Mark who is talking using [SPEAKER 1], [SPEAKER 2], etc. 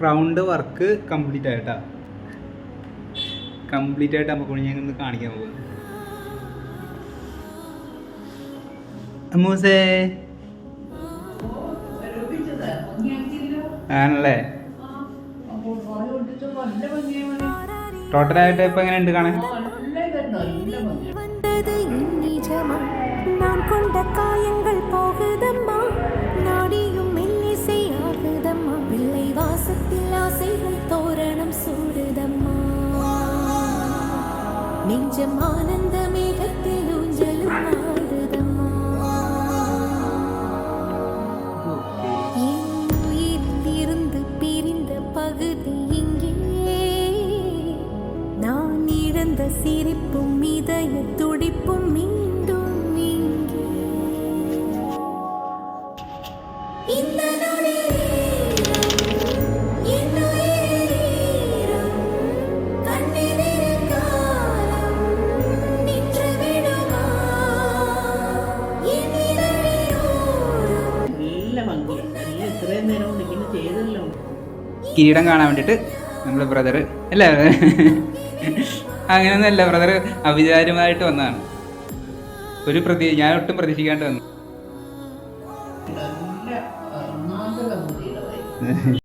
[SPEAKER 1] Ground work complete ആയിട്ടാ. Complete ആയിട്ട് നമുക്ക് ഞാൻ ഒന്ന് കാണിക്കാൻ പോകുന്നു ആണല്ലേ? ടോട്ടലായിട്ട് ഇപ്പൊ എങ്ങനെയുണ്ട് കാണാൻ?
[SPEAKER 2] நெஞ்சம் ஆனந்த மேகத்தில் ஊஞ்சலும் ஆடுதம்மா. என் உயிரிலிருந்து பிரிந்த பகுதி இங்கே. நான் இழந்த சிரிப்பும் இதய துடிப்பும் மீண்டும் இங்கே. இந்த
[SPEAKER 3] ഇത്രയും നേരം കൊണ്ട് ഇങ്ങനെ ചെയ്തല്ലോ.
[SPEAKER 1] കിരീടം കാണാൻ വേണ്ടിയിട്ട് നമ്മുടെ ബ്രദർ അല്ലേ? അങ്ങനെയൊന്നുമല്ല ബ്രദർ അവിചാരമായിട്ട് വന്നതാണ്. ഒരു പ്രതി ഞാൻ ഒട്ടും പ്രതീക്ഷിക്കാണ്ട് വന്നു.
[SPEAKER 3] നല്ല